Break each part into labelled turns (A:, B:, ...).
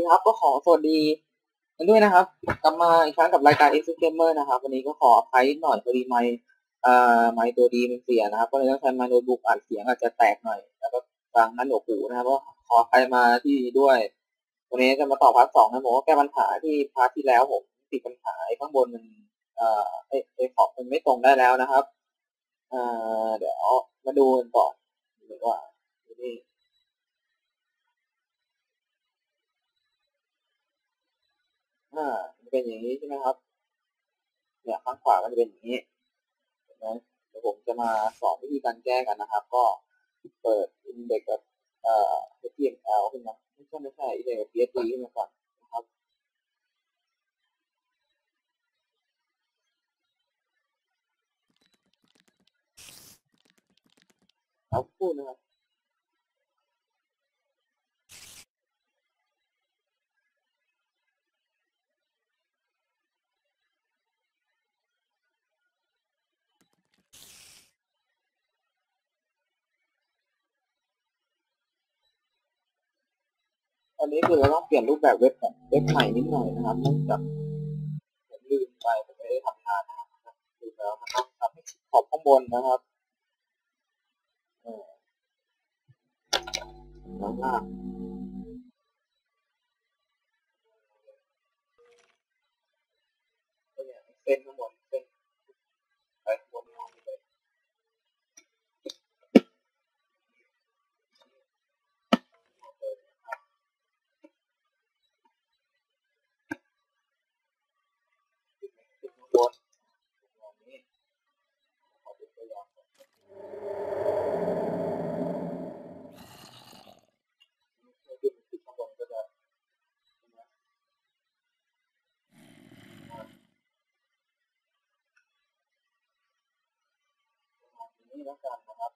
A: ดีครับ ก็ขอสวัสดีกันด้วยนะครับ กลับมาอีกครั้งกับรายการ X Gamer นะครับ วันนี้ก็ขออภัยหน่อยพอดีไมค์เอ่อไมค์ตัวดีมันเสียนะครับ ก็เลยต้องใช้ไมค์โน้ตบุ๊กอัดเสียงอาจจะแตกหน่อย แล้วก็ฟังนั้นหนวกหูนะครับก็ขออภัยมาที่ด้วย วันนี้จะมาต่อพาร์ทสองนะผมก็แก้ปัญหาที่พาร์ทที่แล้วผมติดปัญหาข้างบนมันเอ่อไอ้ไอ้ขอบมันไม่ตรงได้แล้วนะครับเอ่อเดี๋ยวมาดูกันก่อนดีกว่านี่ อ่ามันเป็นอย่างนี้ใช่ไหมครับ เนี่ยข้างขวามันจะเป็นอย่างนี้นไหมเดี๋ยวผมจะมาสอนวิธีการแก้กันนะครับ ก็เปิด index กับเอ่อ html ขึ้นมาไม่ใช่ไม่ใช่ index กับ php ขึ้นมาก่อนนะครับเอาพูดนะครับ อันนี้คือเราต้องเปลี่ยนรูปแบบเว็บเว็บใหม่นิดหน่อยนะครับเนื่องจากผมลืมไปผมไม่ได้ทำงานนะครับลืมแล้วนะครับทำให้ขอบข้างบนนะครับเออแล้วก็เนี่ยเส้นข้างบนเส้นไปข้างบนของมันเลยขึ้นข้างบนแบบนี้ขอเป็นตัวอย่างก่อนให้ขึ้นขึ้นข้างบนก็จะประมาณนี้ แล้วกันนะครับ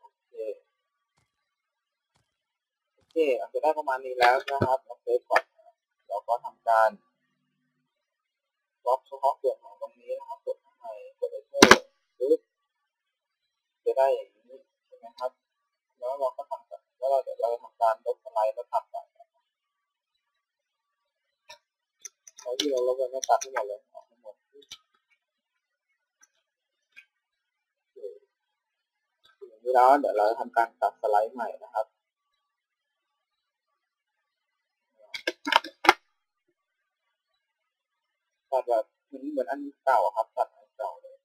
A: โอเคโอเคอาจจะได้ประมาณนี้แล้วนะครับเราเซฟก่อนเราก็ทำการล็อกเฉพาะส่วนของตรงนี้นะครับกดข้างในกด enter ปึ๊บจะได้อย่างนี้ใช่ไหมครับ แล้วเราก็ทำกันแล้วเราเดี๋ยวเราทำการลบสไลด์แล้วทำกันใช้ที่เราลบไปไม่ตัดให้หมดเลยออกให้หมดปึ๊บโอเคอย่าง นี้แล้วเดี๋ยวเราจะทำการตัดสไลด์ใหม่นะครับตัดแบบเหมือนเหมือนอันเก่าครับตัดอันเก่าเลย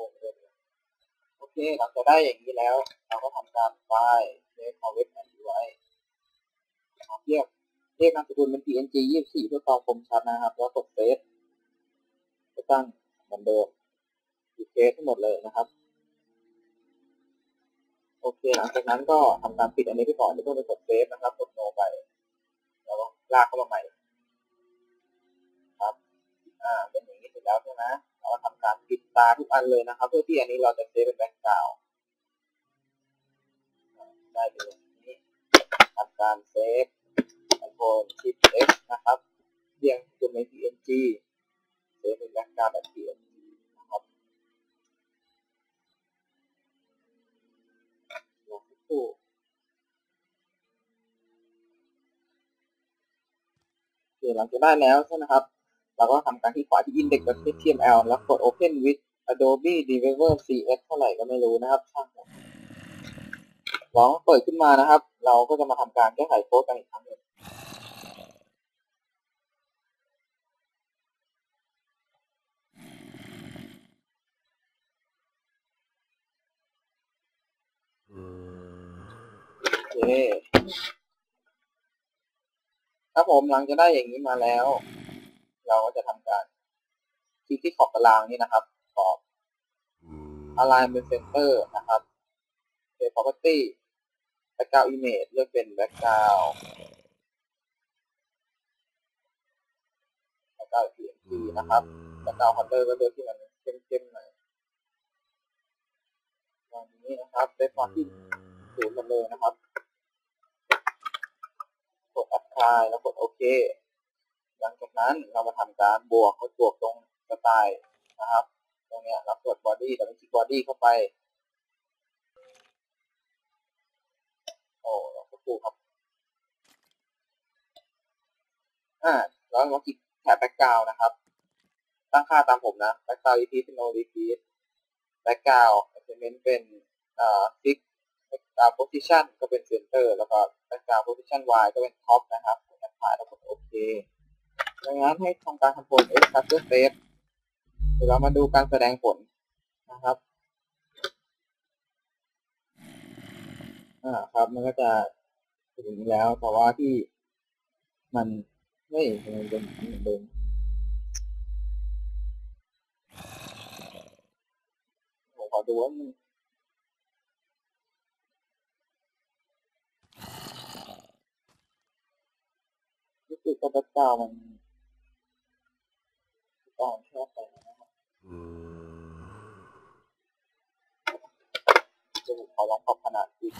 A: โค้งเลยโอเคหลังจากได้อย่างนี้แล้ว เราก็ทำการไฟล์เซฟเอาเว็บแอนนี้ไว้เรียกเรียกนามสกุลเป็น png 24เพื่อความคมชัดนะครับ แล้วกดเซฟก็ตั้งเหมือนเดิมปิเซฟทั้งหมดเลยนะครับ โอเค หลังจากนั้นก็ทำการปิดอันนี้ไปก่อนไม่ต้องไปกดเซฟนะครับ กดโนไป แล้วก็ลากเข้ามาใหม่ ครับ อ่า เป็นอย่างนี้เสร็จแล้วใช่ไหม ก็ทำการปิดตาทุกอันเลยนะครับ เพื่อที่อันนี้เราจะเซฟเป็นแบ็กกราวด์ได้เป็นอย่างนี้ทำการเซฟ Ctrl Shift X นะครับเรียงจุดใน PNG เซฟเป็นแบ็กกราวด์แบบ PNG นะครับรอสักครู่โอเคหลังจากได้แล้วใช่ไหมครับ เราก็ทำการที่ขวาที่ index.html แล้วกด open with adobe developer cs เท่าไหร่ก็ไม่รู้นะครับช่างหมลองเปิดขึ้นมานะครับ เราก็จะมาทำการแก้ไขโค้ดกันอีกครั้งหนึ่งครับผมหลังจากได้อย่างนี้มาแล้ว เราก็จะทำการคลิกที่ขอบตารางนี้นะครับ ขอบ align เป็น center นะครับ Save property background image เลือกเป็น background background png นะครับ background color ก็เลือกที่มันเข้มๆหน่อยตอย่างนี้นะครับได้ฟอนต์ที่ศูนย์มดเลยนะครับ กด apply แล้วกดโอเค หลังจากนั้นเรามาทำการบวกก็บวกตรงสไตล์นะครับ ตรงเนี้ยเรากด body แต่ไม่คลิก body เข้าไป โอ้เราก็ปูครับ อ่าแล้วเราคลิกแถบ background นะครับ ตั้งค่าตามผมนะ background repeat no repeat background element เป็นเอ่อ fix background position ก็เป็น center แล้วก็ background position y ก็เป็น top นะครับกด apply แล้วกดโอเค ดังนั้นให้ทำการคำนวณ x capture state เดี๋ยวเรามาดูการแสดงผลนะครับ อ่าครับ มันก็จะถึงแล้ว แต่ว่าที่มันไม่เหมือนเดิมเหมือนเดิมผมขอดูว่ามันรู้สึกว่าแบ็คกรามัน ต้องชอบไปนะครับจะผมขอลองปรับขนาดอีก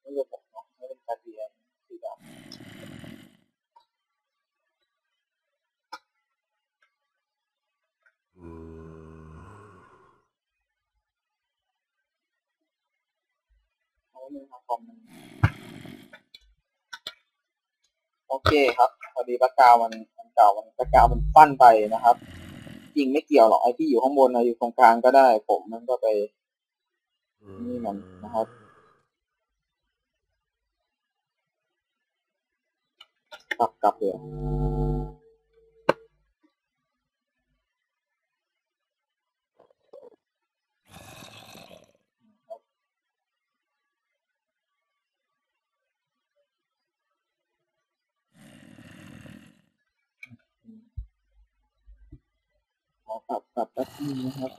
A: ไม่ระบบเนาะไม่เป็นการเรียนสีดำเพราะว่ามันทำคอมโอเคครับพอดีปากกามันมันเก่ามันปากกามันฟั่นไปนะครับ จริงไม่เกี่ยวหรอกไอ้ที่อยู่ข้างบนนะอยู่ตรงกลางก็ได้ ผมมันก็ไป นี่มันนะครับกลับกลับเลย อกลับกลับแป๊บนึงนะครับ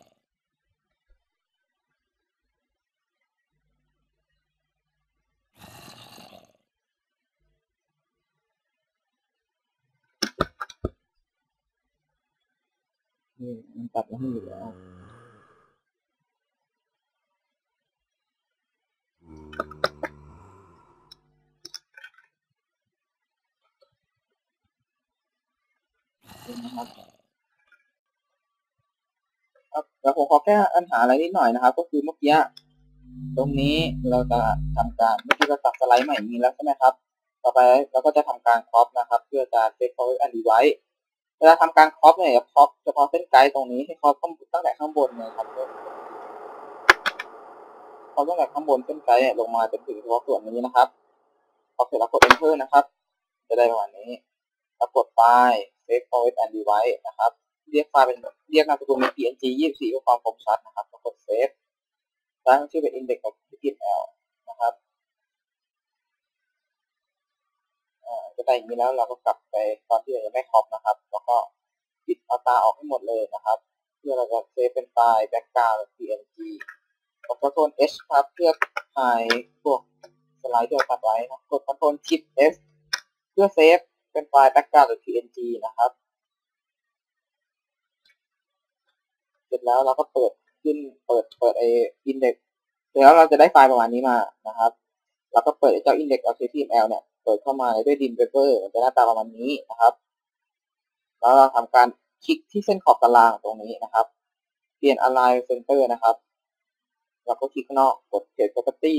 A: นี่มันตัดมาให้อยู่แล้วนะครับ ครับแล้วผมขอแก้ปัญหาอะไรนิดหน่อยนะครับ ก็คือเมื่อกี้ตรงนี้เราจะทำการเมื่อกี้เราตัดสไลด์ใหม่มีแล้วใช่ไหมครับ ต่อไปเราก็จะทำการครอปนะครับ เพื่อจะเซฟเขาไว้อันดีไว้เวลาทำการครอปเนี่ยครอปเฉพาะเส้นไกด์ตรงนี้ให้ครอปตั้งแต่ข้างบนเลยครับครอปตั้งแต่ข้างบนเส้นไกด์ลงมาจนถึงเฉพาะส่วนนี้นะครับพอเสร็จแล้วกด enter นะครับ จะได้ประมาณนี้แล้วกดไฟล์ save forward and device นะครับ เรียกไฟล์เป็นเรียกนามสกุลเป็น png 24เพื่อความคมชัดนะครับแล้วกด save ตั้งชื่อเป็น index of html นะครับอ่าจะได้อย่างนี้แล้วเราก็กลับไปตอนที่เรายังไม่ครอบนะครับ แล้วก็ปิดเอาตาออกให้หมดเลยนะครับ เพื่อเราจะเซฟเป็นไฟล์ background png กด Ctrl H ครับเพื่อถ่ายพวกสไลด์ที่เราตัดไว้นะกด Ctrl Shift S เพื่อเซฟเป็นไฟล์ background หรือ png นะครับ สร็จแล้วเราก็เปิดขึ้นเปิดเปิดไอ้ index เสร็จแล้วเราจะได้ไฟล์ประมาณนี้มานะครับแล้วก็เปิดไอ้เจ้า index.html เนี่ย เปิดเข้ามาด้วย dim paper มันจะหน้าตาประมาณนี้นะครับ แล้วเราทำการคลิกที่เส้นขอบตารางตรงนี้นะครับ เปลี่ยน align center นะครับแล้วก็คลิกข้างนอกกด create property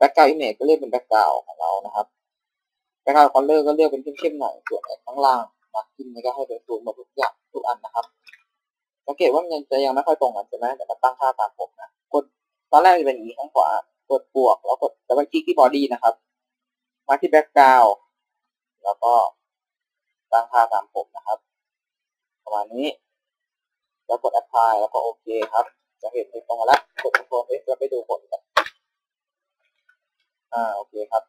A: background image ก็เรียกเป็น background ของเรานะครับ background color ก็เลือกเป็นเข้มๆหน่อย ส่วนไอ้ข้างล่าง margin นี่ก็ให้เป็นศูนย์หมดทุกอย่างทุกอันนะครับ สังเกตว่ามันยังจะยังไม่ค่อยตรงกันใช่ไหมแต่มาตั้งค่าตามผมนะกดตอนแรกจะเป็นอย่างนี้ข้างขวากดบวก แล้วกดแล้วก็คลิกที่ body นะครับ มาที่ background แล้วก็ตั้งค่าตามผมนะครับประมาณนี้ แล้วกด apply แล้วก็โอเคครับ จะเห็นเป็นตรงแล้วกด control F แล้วไปดูผลกันอ่าโอเคครับ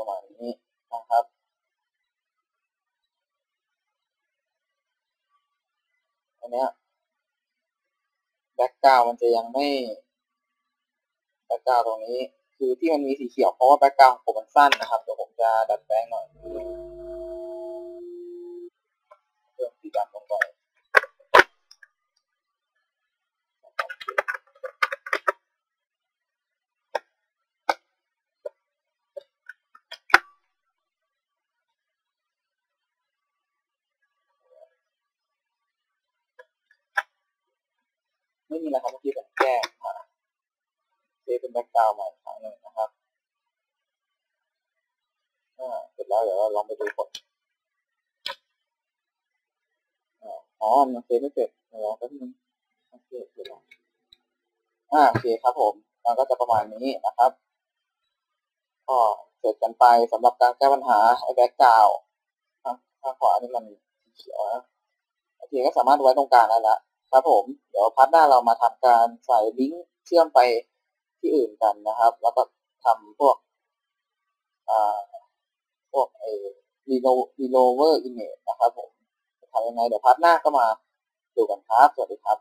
A: ประมาณนี้นะครับอันเนี้ย แบ็กกราวมันจะยังไม่แบ็กกราวตรงนี้ คือที่มันมีสีเขียวเพราะว่าแบ็กกราวผมมันสั้นนะครับเดี๋ยวผมจะดัดแปลงหน่อยเพิ่มสีดำลงไป ไม่มีอะไรครับเมื่อกี้ผมแก้มาเซฟเป็นแบ็กกราวด์ใหม่ครั้งหนึ่งนะครับอ่าเสร็จแล้วเดี๋ยวเราลองไปดูผลอ๋อมันเซฟไม่เสร็จเดี๋ยวรอแป๊บนึงโอเคเสร็จแล้วอ่าโอเคครับผมมันก็จะประมาณนี้นะครับก็เสร็จกันไปสำหรับการแก้ปัญหาไอ้แบ็กกราวด์ข้างข้าขวานี่มันเขียวนะโอเคก็สามารถไว้ตรงกลางได้แล้ว ครับผม เดี๋ยวพาร์ทหน้าเรามาทำการใส่ลิงก์เชื่อมไปที่อื่นกันนะครับ แล้วก็ทำพวกอ่าพวกไอ้ reload relower image นะครับผมจะทำยังไงเดี๋ยวพาร์ทหน้าก็มาดูกันครับ สวัสดีครับ